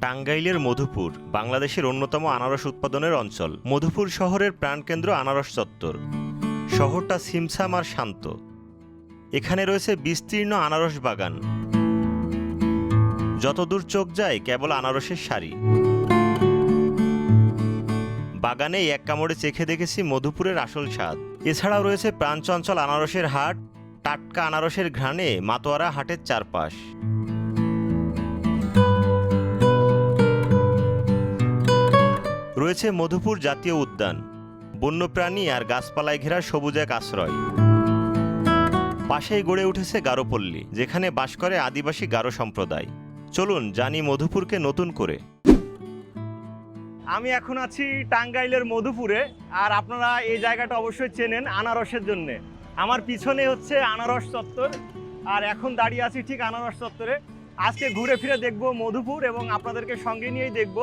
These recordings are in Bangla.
টাঙ্গাইলের মধুপুর, বাংলাদেশের অন্যতম আনারস উৎপাদনের অঞ্চল। মধুপুর শহরের প্রাণকেন্দ্র আনারস চত্বর। শহরটা সিমসাম আর শান্ত। এখানে রয়েছে বিস্তীর্ণ আনারস বাগান। যতদূর চোখ যায়, কেবল আনারসের সারি। বাগানে এক কামড়ে চেখে দেখেছি মধুপুরের আসল স্বাদ। এছাড়াও রয়েছে প্রাণচঞ্চল আনারসের হাট, টাটকা আনারসের ঘ্রাণে মাতোয়ারা হাটের চারপাশ। রয়েছে মধুপুর জাতীয় উদ্যান, বন্যপ্রাণী আর গাছপালায় ঘেরা সবুজ এক আশ্রয়। পাশেই গড়ে উঠেছে গারোপল্লী, যেখানে বাস করে আদিবাসী গারো সম্প্রদায়। চলুন জানি মধুপুরকে নতুন করে। আমি এখন আছি টাঙ্গাইলের মধুপুরে, আর আপনারা এই জায়গাটা অবশ্যই চেনেন আনারসের জন্যে। আমার পিছনে হচ্ছে আনারস চত্বর, আর এখন দাঁড়িয়ে আছি ঠিক আনারস চত্বরে। আজকে ঘুরে ফিরে দেখব মধুপুর এবং আপনাদেরকে সঙ্গে নিয়েই দেখব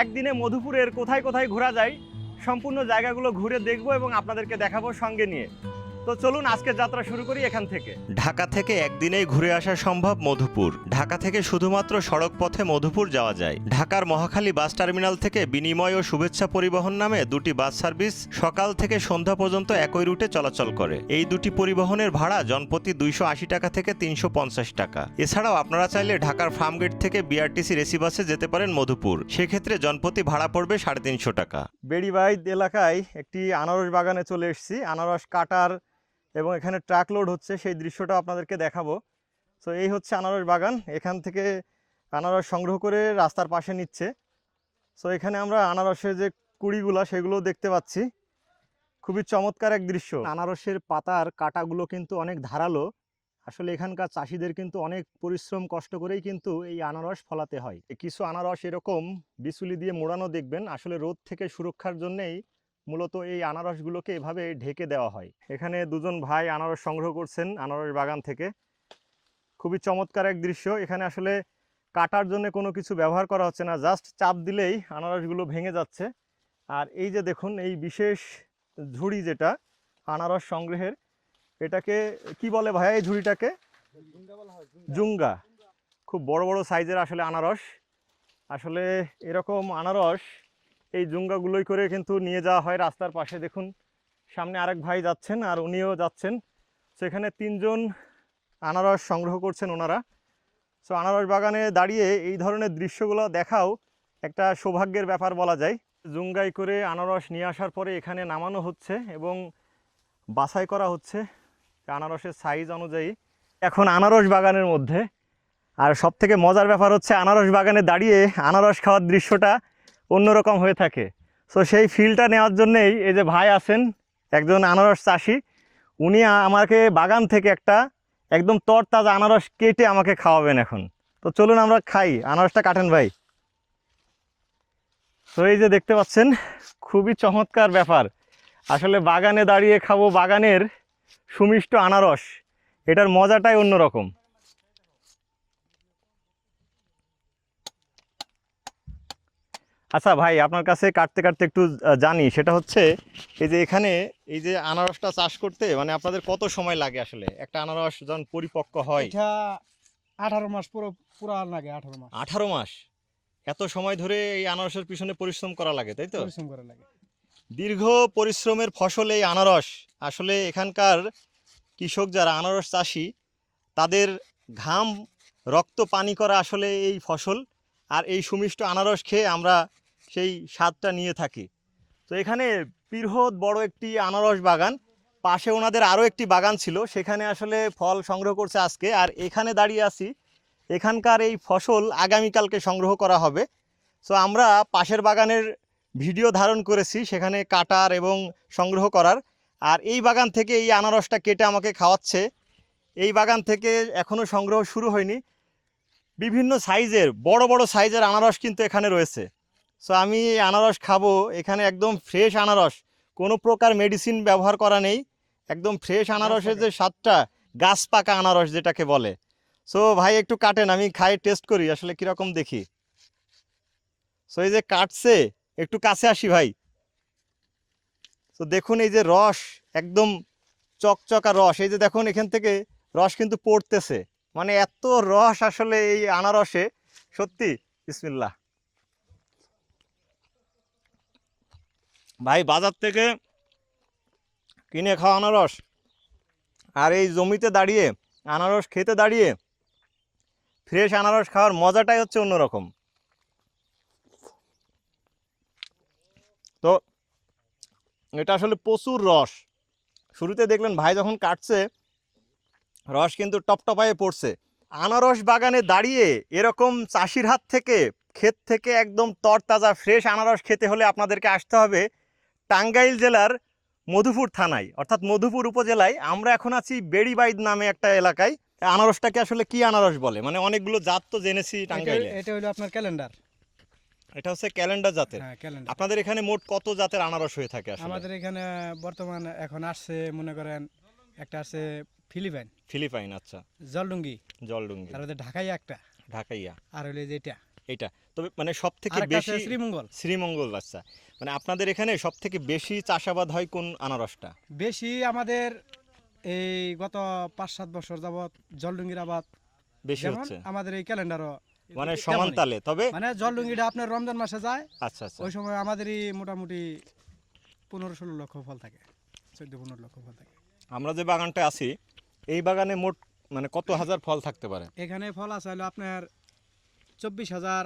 একদিনে মধুপুরের কোথায় কোথায় ঘোরা যায়, সম্পূর্ণ জায়গাগুলো ঘুরে দেখব এবং আপনাদেরকে দেখাবো সঙ্গে নিয়ে। তো চলুন আজকে যাত্রা শুরু করি এখান থেকে। ঢাকা থেকে একদিনেই ঘুরে আসা সম্ভব মধুপুর। ঢাকা থেকে শুধুমাত্র সড়ক পথে মধুপুর যাওয়া যায়। ঢাকার মহাখালী বাস টার্মিনাল থেকে বিনিময় ও শুভেচ্ছা পরিবহন নামে দুটি বাস সার্ভিস সকাল থেকে সন্ধ্যা পর্যন্ত একই রুটে চলাচল করে। এই দুটি পরিবহনের ভাড়া জনপ্রতি দুইশো আশি টাকা থেকে তিনশো পঞ্চাশ টাকা। এছাড়াও আপনারা চাইলে ঢাকার ফার্মগেট থেকে বিআরটিসি রেসি বাসে যেতে পারেন মধুপুর। সেক্ষেত্রে জনপ্রতি ভাড়া পড়বে সাড়ে তিনশো টাকা। বেড়িবাইদ এলাকায় একটি আনারস বাগানে চলে এসেছি। আনারস কাটার এবং এখানে ট্রাক লোড হচ্ছে, সেই দৃশ্যটা আপনাদেরকে দেখাবো। তো এই হচ্ছে আনারস বাগান। এখান থেকে আনারস সংগ্রহ করে রাস্তার পাশে নিচ্ছে। সো এখানে আমরা আনারসের যে কুড়িগুলা সেগুলো দেখতে পাচ্ছি। খুবই চমৎকার এক দৃশ্য। আনারসের পাতার কাটাগুলো কিন্তু অনেক ধারালো। আসলে এখানকার চাষিদের কিন্তু অনেক পরিশ্রম, কষ্ট করেই কিন্তু এই আনারস ফলাতে হয়। কিছু আনারস এরকম, বিচুলি দিয়ে মোড়ানো দেখবেন। আসলে রোদ থেকে সুরক্ষার জন্যেই মূলত এই আনারসগুলোকে এভাবে ঢেকে দেওয়া হয়। এখানে দুজন ভাই আনারস সংগ্রহ করছেন আনারস বাগান থেকে। খুবই চমৎকার এক দৃশ্য। এখানে আসলে কাটার জন্য কোনো কিছু ব্যবহার করা হচ্ছে না, জাস্ট চাপ দিলেই আনারসগুলো ভেঙে যাচ্ছে। আর এই যে দেখুন, এই বিশেষ ঝুড়ি যেটা, আনারস সংগ্রহের, এটাকে কি বলে ভাইয়া এই ঝুড়িটাকে? জুঙ্গা। খুব বড় বড় সাইজের আসলে আনারস। আসলে এরকম আনারস এই জুঙ্গাগুলোই করে কিন্তু নিয়ে যাওয়া হয় রাস্তার পাশে, দেখুন। সামনে আরেক ভাই যাচ্ছেন আর উনিও যাচ্ছেন। সেখানে তিনজন আনারস সংগ্রহ করছেন ওনারা। সো আনারস বাগানে দাঁড়িয়ে এই ধরনের দৃশ্যগুলো দেখাও একটা সৌভাগ্যের ব্যাপার বলা যায়। জুঙ্গাই করে আনারস নিয়ে আসার পরে এখানে নামানো হচ্ছে এবং বাছাই করা হচ্ছে আনারসের সাইজ অনুযায়ী। এখন আনারস বাগানের মধ্যে। আর সব থেকে মজার ব্যাপার হচ্ছে আনারস বাগানে দাঁড়িয়ে আনারস খাওয়ার দৃশ্যটা অন্যরকম হয়ে থাকে। সো সেই ফিলটা নেওয়ার জন্যেই এই যে ভাই আছেন, একজন আনারস চাষি, উনি আমাকে বাগান থেকে একটা একদম তরতাজা আনারস কেটে আমাকে খাওয়াবেন এখন। তো চলুন আমরা খাই। আনারসটা কাটেন ভাই। তো এই যে দেখতে পাচ্ছেন, খুবই চমৎকার ব্যাপার। আসলে বাগানে দাঁড়িয়ে খাব বাগানের সুমিষ্ট আনারস, এটার মজাটাই অন্যরকম। আচ্ছা ভাই আপনার কাছে কাটতে কাটতে একটু জানি। সেটা হচ্ছে এই যে এখানে এই যে আনারসটা চাষ করতে মানে আপনাদের কত সময় লাগে আসলে? একটা আনারস যখন পরিপক্ক হয়। এটা আঠারো মাস পুরো পুরা লাগে আঠারো মাস। আঠারো মাস? এত সময় ধরে এই আনারসের পিছনে পরিশ্রম করা লাগে তাই তো? পরিশ্রম করা লাগে। দীর্ঘ পরিশ্রমের ফসল এই আনারস। আসলে এখানকার কৃষক যারা আনারস চাষি তাদের ঘাম রক্ত পানি করা আসলে এই ফসল। আর এই সুমিষ্ট আনারস খেয়ে আমরা সেই স্বাদটা নিয়ে থাকি। তো এখানে বৃহৎ বড় একটি আনারস বাগান। পাশে ওনাদের আরও একটি বাগান ছিল। সেখানে আসলে ফল সংগ্রহ করছে আজকে। আর এখানে দাঁড়িয়ে আছি। এখানকার এই ফসল আগামীকালকে সংগ্রহ করা হবে। সো আমরা পাশের বাগানের ভিডিও ধারণ করেছি, সেখানে কাটার এবং সংগ্রহ করার। আর এই বাগান থেকে এই আনারসটা কেটে আমাকে খাওয়াচ্ছে। এই বাগান থেকে এখনও সংগ্রহ শুরু হয়নি। বিভিন্ন সাইজের, বড় বড় সাইজের আনারস কিন্তু এখানে রয়েছে। সো আমি আনারস খাব। এখানে একদম ফ্রেশ আনারস। কোনো প্রকার মেডিসিন ব্যবহার করা নেই। একদম ফ্রেশ আনারসের যে স্বাদটা, গাছ পাকা আনারস যেটাকে বলে। সো ভাই, একটু কাটেন, আমি খাই টেস্ট করি, আসলে কীরকম দেখি। সো এই যে কাটছে, একটু কাছে আসি, ভাই। তো দেখুন, এই যে রস, একদম চকচকা রস। এই যে দেখুন, এখান থেকে রস কিন্তু পড়তেছে। মানে এত রস আসলে এই আনারসে। সত্যি, বিসমিল্লাহ। ভাই বাজার থেকে কিনে খাওয়া আনারস। আর এই জমিতে দাঁড়িয়ে আনারস খেতে দাঁড়িয়ে ফ্রেশ আনারস খাওয়ার মজাটাই হচ্ছে অন্যরকম। তো এটা আসলে প্রচুর রস। শুরুতে দেখলেন ভাই যখন কাটছে, রস কিন্তু টপটপায়ে পড়ছে। আনারস বাগানে দাঁড়িয়ে এরকম চাষির হাত থেকে, ক্ষেত থেকে একদম তরতাজা, ফ্রেশ আনারস খেতে হলে আপনাদেরকে আসতে হবে টাঙ্গাইল জেলার মধুপুর থানায় অর্থাৎ মধুপুর উপজেলায় আমরা এখন আছি বেড়িবাইদ নামে একটা এলাকায়। আনারসটাকে আসলে কি আনারস বলে? মানে অনেকগুলো জাত তো জেনেছি টাঙ্গাইলে। এটা হলো আপনার ক্যালেন্ডার। এটা হচ্ছে ক্যালেন্ডার জাতের। হ্যাঁ আপনাদের এখানে মোট কত জাতের আনারস হয়ে থাকে আসলে? আমাদের এখানে বর্তমান এখন আসছে মনে করেন একটা আছে ফিলিপাইন। ফিলিপাইন আচ্ছা। জলডুঙ্গি। জলডুঙ্গি। তার মধ্যে ঢাকাই একটা। ঢাকাইয়া। আর হলো যেটা এটা তবে মানে সব থেকে বেশি শ্রীমঙ্গল। শ্রীমঙ্গল আচ্ছা। মানে আপনাদের এখানে সব থেকে বেশি চাষাবাদ হয় কোন আনারসটা? বেশি আমাদের এই গত পাঁচ সাত বছর যাবত জলডুঙ্গির আবাদ বেশি হচ্ছে। আমাদের এই ক্যালেন্ডারও মানে তেমনই। সমান তালে তবে মানে জলডুঙ্গিটা আপনার রমজান মাসে যায় আচ্ছা আচ্ছা। ওই সময় আমাদেরই মোটামুটি পনেরো ষোলো লক্ষ ফল থাকে চোদ্দ পনেরো লক্ষ ফল থাকে। আমরা যে বাগানটা আছি এই বাগানে মোট মানে কত হাজার ফল থাকতে পারে? এখানে ফল আছে হলো আপনার চব্বিশ হাজার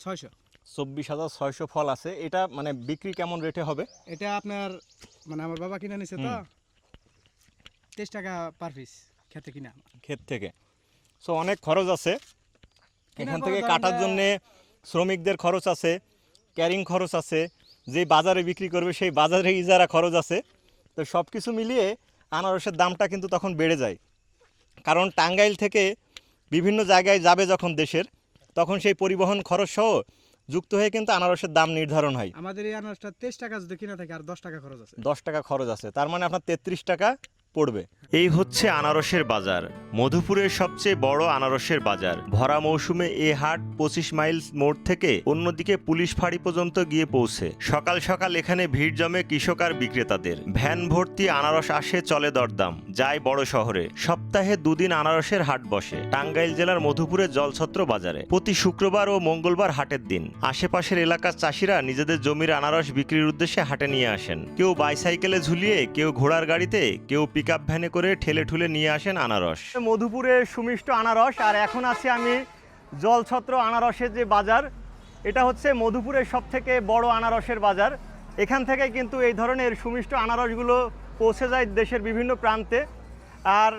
ছয়শো। চব্বিশ হাজার ছয়শো ফল আছে। এটা মানে বিক্রি কেমন রেটে হবে? এটা আপনার মানে আমার বাবা কিনে নিছে তো তেইশ টাকা পার পিস খেতে কিনা ক্ষেত থেকে। সো অনেক খরচ আছে। এখান থেকে কাটার জন্যে শ্রমিকদের খরচ আছে ক্যারিং খরচ আছে যে বাজারে বিক্রি করবে সেই বাজারে ইজারা খরচ আছে। তো সব কিছু মিলিয়ে আনারসের দামটা কিন্তু তখন বেড়ে যায়। কারণ টাঙ্গাইল থেকে বিভিন্ন জায়গায় যাবে যখন দেশের। তখন সেই পরিবহন খরচ সহ যুক্ত হয়ে কিন্তু আনারসের দাম নির্ধারণ হয়। আমাদের এই আনারসটা তেইশ টাকা যদি কিনা থাকে আর দশ টাকা খরচ আছে। দশ টাকা খরচ আছে। তার মানে আপনার তেত্রিশ টাকা পড়বে। এই হচ্ছে আনারসের বাজার। মধুপুরের সবচেয়ে বড় আনারসের বাজার। ভরা মৌসুমে এ হাট পঁচিশ মাইল মোড় থেকে অন্যদিকে পুলিশ ফাঁড়ি পর্যন্ত গিয়ে পৌঁছে। সকাল সকাল এখানে ভিড় জমে কৃষক আর বিক্রেতাদের। ভ্যান ভর্তি আনারস আসে, চলে দরদাম, যায় বড় শহরে। সপ্তাহে দুদিন আনারসের হাট বসে। টাঙ্গাইল জেলার মধুপুরের জলছত্র বাজারে। প্রতি শুক্রবার ও মঙ্গলবার হাটের দিন। আশেপাশের এলাকার চাষিরা নিজেদের জমির আনারস বিক্রির উদ্দেশ্যে হাটে নিয়ে আসেন। কেউ বাইসাইকেলে ঝুলিয়ে, কেউ ঘোড়ার গাড়িতে, কেউ পিকআপ ভ্যানে করে ঠেলে ঠুলে নিয়ে আসেন আনারস। মধুপুরের সুমিষ্ট আনারস, আর এখন আছি আমি জলছত্র আনারসের যে বাজার, এটা হচ্ছে মধুপুরের সব থেকে বড় আনারসের বাজার। এখান থেকে কিন্তু এই ধরনের সুমিষ্ট আনারসগুলো পৌঁছে যায় দেশের বিভিন্ন প্রান্তে। আর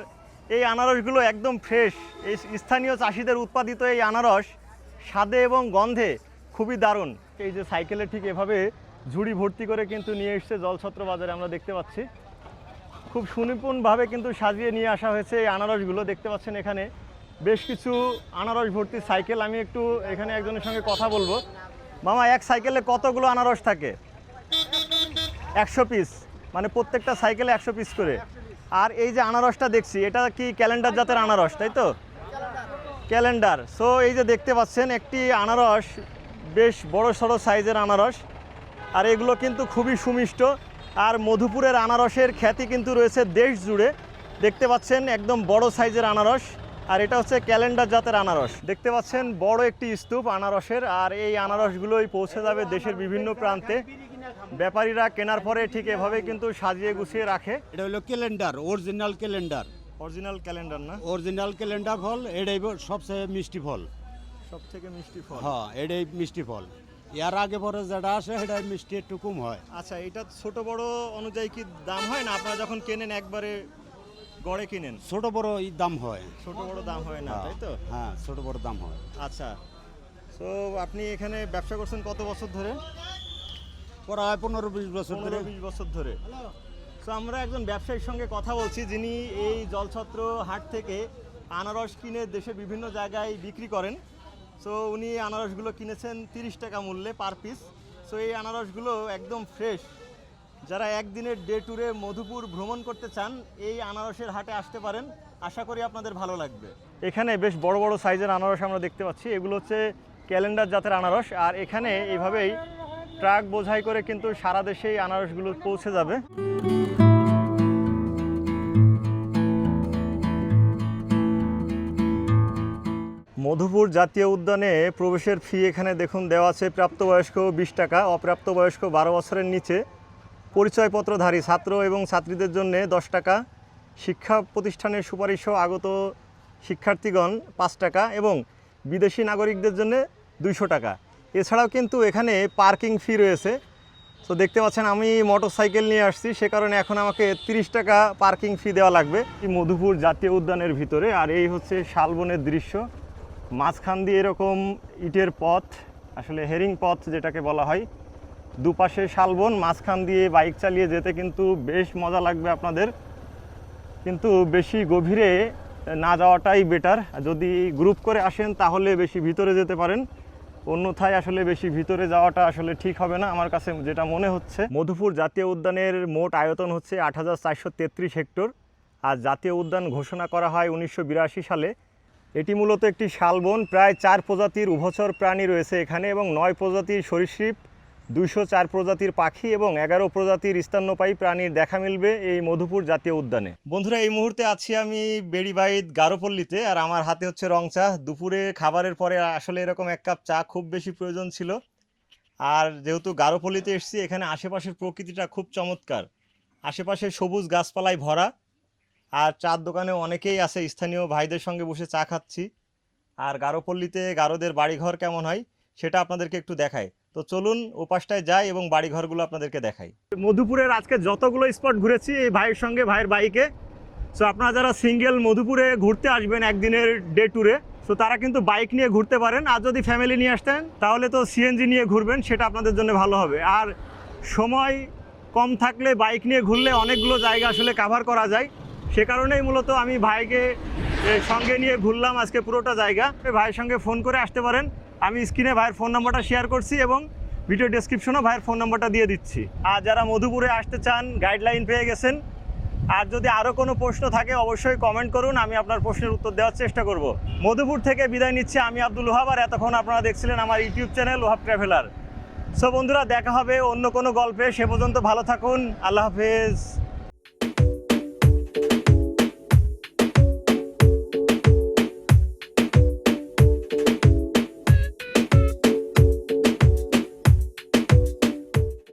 এই আনারসগুলো একদম ফ্রেশ এই স্থানীয় চাষিদের উৎপাদিত এই আনারস স্বাদে এবং গন্ধে খুবই দারুণ। এই যে সাইকেলে ঠিক এভাবে ঝুড়ি ভর্তি করে কিন্তু নিয়ে এসছে জলছত্র বাজারে আমরা দেখতে পাচ্ছি। খুব সুনিপুণভাবে কিন্তু সাজিয়ে নিয়ে আসা হয়েছে এই আনারসগুলো। দেখতে পাচ্ছেন এখানে বেশ কিছু আনারস ভর্তি সাইকেল। আমি একটু এখানে একজনের সঙ্গে কথা বলব। মামা, এক সাইকেলে কতগুলো আনারস থাকে? একশো পিস মানে প্রত্যেকটা সাইকেলে একশো পিস করে। আর এই যে আনারসটা দেখছি, এটা কি ক্যালেন্ডার জাতের আনারস, তাই তো? ক্যালেন্ডার সো এই যে দেখতে পাচ্ছেন, একটি আনারস, বেশ বড় সড়ো সাইজের আনারস। আর এগুলো কিন্তু খুবই সুমিষ্ট। আর মধুপুরের আনারসের খ্যাতি কিন্তু রয়েছে দেশ জুড়ে। দেখতে পাচ্ছেন একদম বড় সাইজের আনারস আর এটা হচ্ছে ক্যালেন্ডার জাতের আনারস। দেখতে পাচ্ছেন বড় একটি স্তূপ আনারসের আর এই আনারসগুলোই পৌঁছে যাবে দেশের বিভিন্ন প্রান্তে। ব্যাপারীরা কেনার পরে ঠিক এভাবে কিন্তু সাজিয়ে গুছিয়ে রাখে। এটা হলো calendar original calendar. Original calendar না? অরিজিনাল ক্যালেন্ডার ফল এটাই সবচেয়ে মিষ্টি ফল। সব থেকে মিষ্টি ফল। হ্যাঁ এটাই মিষ্টি ফল। এর আগে পরে যেটা আসে সেটা মিষ্টি একটু কম হয়। আচ্ছা এটা ছোট বড় অনুযায়ী কি দাম হয় না? আপনারা যখন কেনেন একবারে গড়ে কিনেন? ছোট বড় এই দাম হয়। ছোট বড় দাম হয় না তাই তো? হ্যাঁ ছোট বড় দাম হয়। আচ্ছা তো আপনি এখানে ব্যবসা করছেন কত বছর ধরে? প্রায় পনেরো বিশ বছর ধরে। বিশ বছর ধরে। তো আমরা একজন ব্যবসায়ীর সঙ্গে কথা বলছি যিনি এই জলছত্র হাট থেকে আনারস কিনে দেশের বিভিন্ন জায়গায় বিক্রি করেন। সো উনি আনারসগুলো কিনেছেন তিরিশ টাকা মূল্যে পার পিস সো এই আনারসগুলো একদম ফ্রেশ যারা একদিনের ডে ট্যুরে মধুপুর ভ্রমণ করতে চান, এই আনারসের হাটে আসতে পারেন। আশা করি আপনাদের ভালো লাগবে। এখানে বেশ বড় বড় সাইজের আনারস আমরা দেখতে পাচ্ছি। এগুলো হচ্ছে ক্যালেন্ডার জাতের আনারস। আর এখানে এইভাবেই ট্রাক বোঝাই করে কিন্তু সারা দেশে এই আনারসগুলো পৌঁছে যাবে। মধুপুর জাতীয় উদ্যানে প্রবেশের ফি এখানে দেখুন, দেওয়া আছে প্রাপ্তবয়স্ক বিশ টাকা, অপ্রাপ্তবয়স্ক বারো বছরের নিচে। পরিচয়পত্রধারী ছাত্র এবং ছাত্রীদের জন্য দশ টাকা, শিক্ষা প্রতিষ্ঠানের সুপারিশও আগত শিক্ষার্থীগণ পাঁচ টাকা এবং বিদেশি নাগরিকদের জন্য দুইশো টাকা। এছাড়াও কিন্তু এখানে পার্কিং ফি রয়েছে। তো দেখতে পাচ্ছেন, আমি মোটর সাইকেল নিয়ে আসছি, সে কারণে এখন আমাকে তিরিশ টাকা পার্কিং ফি দেওয়া লাগবে। মধুপুর জাতীয় উদ্যানের ভিতরে, আর এই হচ্ছে শালবনের দৃশ্য। মাঝখান দিয়ে এরকম ইটের পথ, আসলে হেরিং পথ যেটাকে বলা হয়, দুপাশে শালবন, মাঝখান দিয়ে বাইক চালিয়ে যেতে কিন্তু বেশ মজা লাগবে আপনাদের। কিন্তু বেশি গভীরে না যাওয়াটাই বেটার যদি গ্রুপ করে আসেন তাহলে বেশি ভিতরে যেতে পারেন। অন্যথায় আসলে বেশি ভিতরে যাওয়াটা আসলে ঠিক হবে না আমার কাছে যেটা মনে হচ্ছে। মধুপুর জাতীয় উদ্যানের মোট আয়তন হচ্ছে আট হাজার চারশো তেত্রিশ হেক্টর। আর জাতীয় উদ্যান ঘোষণা করা হয় উনিশশো বিরাশি সালে। এটি মূলত একটি শালবন, প্রায় চার প্রজাতির উভচর প্রাণী রয়েছে এখানে এবং নয় প্রজাতির সরীসৃপ, দুইশো চার প্রজাতির পাখি এবং এগারো প্রজাতির স্তন্যপায়ী প্রাণীর দেখা মিলবে এই মধুপুর জাতীয় উদ্যানে। বন্ধুরা, এই মুহূর্তে আছি আমি বেড়িবাইদ গারোপল্লীতে আর আমার হাতে হচ্ছে রং চা দুপুরে খাবারের পরে আসলে এরকম এক কাপ চা খুব বেশি প্রয়োজন ছিল। আর যেহেতু গারোপল্লীতে এসেছি, এখানে আশেপাশের প্রকৃতিটা খুব চমৎকার। আশেপাশে সবুজ গাছপালায় ভরা। আর চার দোকানে অনেকেই আছে, স্থানীয় ভাইদের সঙ্গে বসে চা খাচ্ছি। আর গারোপল্লীতে গারোদের বাড়িঘর কেমন হয় সেটা আপনাদেরকে একটু দেখায় তো চলুন, ওপাশটায় যাই এবং বাড়িঘরগুলো আপনাদেরকে দেখাই। মধুপুরের আজকে যতগুলো স্পট ঘুরেছি, এই ভাইয়ের সঙ্গে, ভাইয়ের বাইকে। সো আপনারা যারা সিঙ্গেল মধুপুরে ঘুরতে আসবেন একদিনের ডে ট্যুরে সো তারা কিন্তু বাইক নিয়ে ঘুরতে পারেন। আর যদি ফ্যামিলি নিয়ে আসতেন, তাহলে তো সিএনজি নিয়ে ঘুরবেন, সেটা আপনাদের জন্য ভালো হবে। আর সময় কম থাকলে বাইক নিয়ে ঘুরলে অনেকগুলো জায়গা আসলে কাভার করা যায়। সে কারণেই মূলত আমি ভাইকে সঙ্গে নিয়ে ঘুরলাম আজকে পুরোটা জায়গা। ভাইয়ের সঙ্গে ফোন করে আসতে পারেন। আমি স্ক্রিনে ভাইয়ের ফোন নাম্বারটা শেয়ার করছি এবং ভিডিও ডেসক্রিপশনও ভাইয়ের ফোন নাম্বারটা দিয়ে দিচ্ছি। আর যারা মধুপুরে আসতে চান গাইডলাইন পেয়ে গেছেন। আর যদি আরও কোনো প্রশ্ন থাকে, অবশ্যই কমেন্ট করুন। আমি আপনার প্রশ্নের উত্তর দেওয়ার চেষ্টা করব। মধুপুর থেকে বিদায় নিচ্ছি আমি আব্দুল ওহাব আর এতক্ষণ আপনারা দেখছিলেন আমার YouTube channel Wahab traveller so বন্ধুরা, দেখা হবে অন্য কোনো গল্পে। সে পর্যন্ত ভালো থাকুন। আল্লাহ হাফেজ।